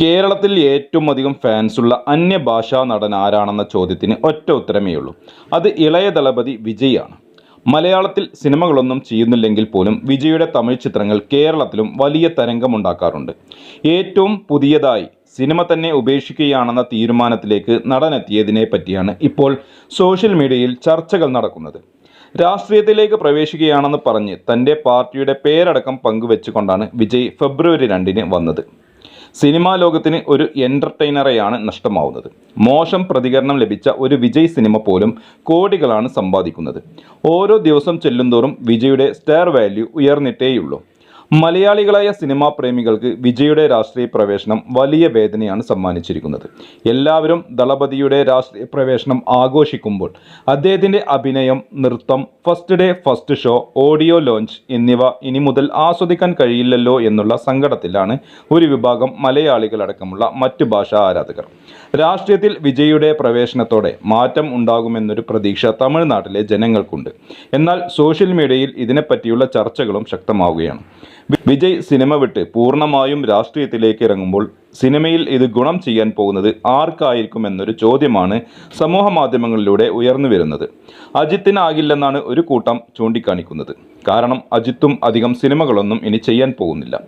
കേരളത്തിൽ ഏറ്റവും അധികം ഫാൻസുള്ള അന്യഭാഷാ നടൻ ആരാണെന്ന ചോദ്യത്തിന് ഒറ്റ ഉത്തരമേ ഉള്ളൂ. അത് ഇളയ ദളപതി വിജയാണ്. മലയാളത്തിൽ സിനിമകളൊന്നും ചെയ്യുന്നില്ലെങ്കിൽ പോലും വിജയുടെ തമിഴ് ചിത്രങ്ങൾ കേരളത്തിലും വലിയ തരംഗമുണ്ടാക്കാറുണ്ട്. ഏറ്റവും പുതിയതായി സിനിമ തന്നെ ഉപേക്ഷിക്കുകയാണെന്ന തീരുമാനത്തിലേക്ക് നടനെത്തിയതിനെ പറ്റിയാണ് ഇപ്പോൾ സോഷ്യൽ മീഡിയയിൽ ചർച്ചകൾ നടക്കുന്നത്. രാഷ്ട്രീയത്തിലേക്ക് പ്രവേശിക്കുകയാണെന്ന് പറഞ്ഞ് തന്റെ പാർട്ടിയുടെ പേരടക്കം പങ്കുവെച്ചുകൊണ്ടാണ് വിജയ് ഫെബ്രുവരി രണ്ടിന് വന്നത്. സിനിമാ ലോകത്തിന് ഒരു എന്റർടൈനറെയാണ് നഷ്ടമാവുന്നത്. മോശം പ്രതികരണം ലഭിച്ച ഒരു വിജയ് സിനിമ പോലും കോടികളാണ് സമ്പാദിക്കുന്നത്. ഓരോ ദിവസം ചെല്ലുന്തോറും വിജയുടെ സ്റ്റാർ വാല്യൂ ഉയർന്നിട്ടേയുള്ളൂ. മലയാളികളായ സിനിമാ പ്രേമികൾക്ക് വിജയുടെ രാഷ്ട്രീയ പ്രവേശനം വലിയ വേദനയാണ് സമ്മാനിച്ചിരിക്കുന്നത്. എല്ലാവരും ദളപതിയുടെ രാഷ്ട്രീയ പ്രവേശനം ആഘോഷിക്കുമ്പോൾ അദ്ദേഹത്തിന്റെ അഭിനയം നൃത്തം first day first show audio launch എന്നിവ ഇനി മുതൽ ആസ്വദിക്കാൻ കഴിയില്ലല്ലോ എന്നുള്ള സങ്കടത്തിലാണ് ഒരു വിഭാഗം മലയാളികളടക്കമുള്ള മറ്റു ഭാഷാ ആരാധകർ. രാഷ്ട്രീയത്തിൽ വിജയുടെ പ്രവേശനത്തോടെ മാറ്റം ഉണ്ടാകുമെന്നൊരു പ്രതീക്ഷ തമിഴ്നാട്ടിലെ ജനങ്ങൾക്കുണ്ട്. എന്നാൽ സോഷ്യൽ മീഡിയയിൽ ഇതിനെപ്പറ്റിയുള്ള ചർച്ചകളും ശക്തമാവുകയാണ്. വിജയ് സിനിമ വിട്ട് പൂർണമായും രാഷ്ട്രീയത്തിലേക്ക് ഇറങ്ങുമ്പോൾ സിനിമയിൽ ഇത് ഗുണം ചെയ്യാൻ പോകുന്നത് ആർക്കായിരിക്കും എന്നൊരു ചോദ്യമാണ് സമൂഹ മാധ്യമങ്ങളിലൂടെ ഉയർന്നു വരുന്നത്. അജിത്തിനാകില്ലെന്നാണ് ഒരു കൂട്ടം ചൂണ്ടിക്കാണിക്കുന്നത്. കാരണം അജിത്തും അധികം സിനിമകളൊന്നും ഇനി ചെയ്യാൻ പോകുന്നില്ല.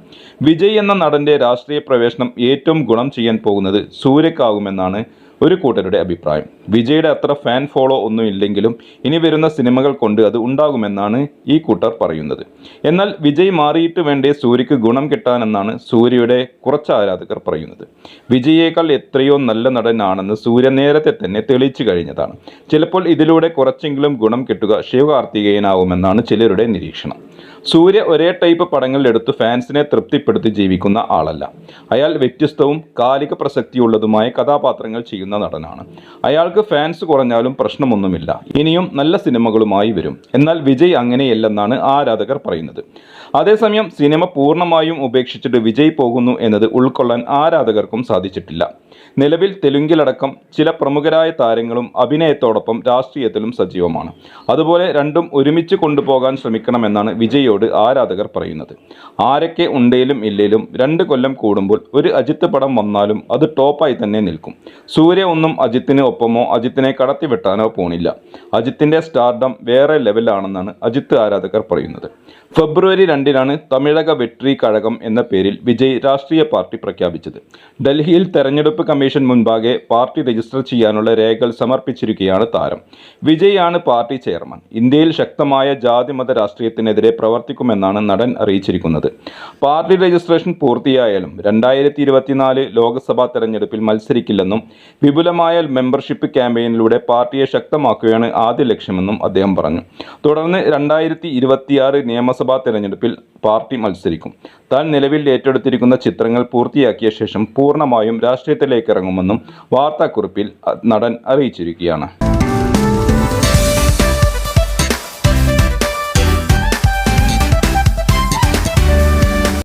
വിജയ് എന്ന നടന്റെ രാഷ്ട്രീയ പ്രവേശനം ഏറ്റവും ഗുണം ചെയ്യാൻ പോകുന്നത് സൂര്യക്കാകുമെന്നാണ് ഒരു കൂട്ടരുടെ അഭിപ്രായം. വിജയുടെ അത്ര ഫാൻ ഫോളോ ഒന്നും ഇല്ലെങ്കിലും ഇനി വരുന്ന സിനിമകൾ കൊണ്ട് അത് ഉണ്ടാകുമെന്നാണ് ഈ കൂട്ടർ പറയുന്നത്. എന്നാൽ വിജയ് മാറിയിട്ട് വേണ്ടേ സൂര്യക്ക് ഗുണം കിട്ടാനെന്നാണ് സൂര്യയുടെ കുറച്ച് ആരാധകർ പറയുന്നത്. വിജയേക്കാൾ എത്രയോ നല്ല നടനാണെന്ന് സൂര്യ നേരത്തെ തന്നെ തെളിയിച്ചു കഴിഞ്ഞതാണ്. ചിലപ്പോൾ ഇതിലൂടെ കുറച്ചെങ്കിലും ഗുണം കിട്ടുക ശിവകാർത്തികേയനാവുമെന്നാണ് ചിലരുടെ നിരീക്ഷണം. സൂര്യ ഒരേ ടൈപ്പ് പടങ്ങളിലെടുത്ത് ഫാൻസിനെ തൃപ്തിപ്പെടുത്തി ജീവിക്കുന്ന ആളല്ല. അയാൾ വ്യത്യസ്തവും കാലിക പ്രസക്തിയുള്ളതുമായ കഥാപാത്രങ്ങൾ ചെയ്യുന്ന നടനാണ്. അയാൾക്ക് ഫാൻസ് കുറഞ്ഞാലും പ്രശ്നമൊന്നുമില്ല. ഇനിയും നല്ല സിനിമകളുമായി വരും. എന്നാൽ വിജയ് അങ്ങനെയല്ലെന്നാണ് ആരാധകർ പറയുന്നത്. അതേസമയം സിനിമ പൂർണമായും ഉപേക്ഷിച്ചിട്ട് വിജയ് പോകുന്നു എന്നത് ഉൾക്കൊള്ളാൻ ആരാധകർക്കും സാധിച്ചിട്ടില്ല. നിലവിൽ തെലുങ്കിലടക്കം ചില പ്രമുഖരായ താരങ്ങളും അഭിനയത്തോടൊപ്പം രാഷ്ട്രീയത്തിലും സജീവമാണ്. അതുപോലെ രണ്ടും ഒരുമിച്ച് കൊണ്ടുപോകാൻ ശ്രമിക്കണമെന്നാണ് വിജയോട് ആരാധകർ പറയുന്നത്. ആരൊക്കെ ഉണ്ടേലും ഇല്ലേലും രണ്ട് കൊല്ലം കൂടുമ്പോൾ ഒരു അജിത്ത് പടം വന്നാലും അത് ടോപ്പായി തന്നെ നിൽക്കും. സൂര്യ ഒന്നും അജിത്തിന് ഒപ്പമോ അജിത്തിനെ കടത്തിവെട്ടാനോ പോണില്ല. അജിത്തിന്റെ സ്റ്റാർഡം വേറെ ലെവലാണെന്നാണ് അജിത്ത് ആരാധകർ പറയുന്നത്. ഫെബ്രുവരി രണ്ടിനാണ് തമിഴക വെട്രി കഴകം എന്ന പേരിൽ വിജയ് രാഷ്ട്രീയ പാർട്ടി പ്രഖ്യാപിച്ചത്. ഡൽഹിയിൽ തെരഞ്ഞെടുപ്പ് കമ്മീഷൻ മുൻപാകെ പാർട്ടി രജിസ്റ്റർ ചെയ്യാനുള്ള രേഖകൾ സമർപ്പിച്ചിരിക്കുകയാണ് താരം. വിജയ് ആണ് പാർട്ടി ചെയർമാൻ. ഇന്ത്യയിൽ ശക്തമായ ജാതിമത രാഷ്ട്രീയത്തിനെതിരെ പ്രവർത്തിക്കുമെന്നാണ് നടൻ അറിയിച്ചിരിക്കുന്നത്. പാർട്ടി രജിസ്ട്രേഷൻ പൂർത്തിയായാലും രണ്ടായിരത്തി ഇരുപത്തിനാല് ലോക്സഭാ തെരഞ്ഞെടുപ്പിൽ മത്സരിക്കില്ലെന്നും വിപുലമായ മെമ്പർഷിപ്പ് ക്യാമ്പയിനിലൂടെ പാർട്ടിയെ ശക്തമാക്കുകയാണ് ആദ്യ ലക്ഷ്യമെന്നും അദ്ദേഹം പറഞ്ഞു. തുടർന്ന് രണ്ടായിരത്തി ഇരുപത്തിയാറ് നിയമസഭാ തെരഞ്ഞെടുപ്പിൽ പാർട്ടി മത്സരിക്കും. താൻ നിലവിൽ ഏറ്റെടുത്തിരിക്കുന്ന ചിത്രങ്ങൾ പൂർത്തിയാക്കിയ ശേഷം പൂർണമായും രാഷ്ട്രീയത്തിലേക്ക് ഇറങ്ങുമെന്നും വാർത്താക്കുറിപ്പിൽ നടൻ അറിയിച്ചിരിക്കുകയാണ്.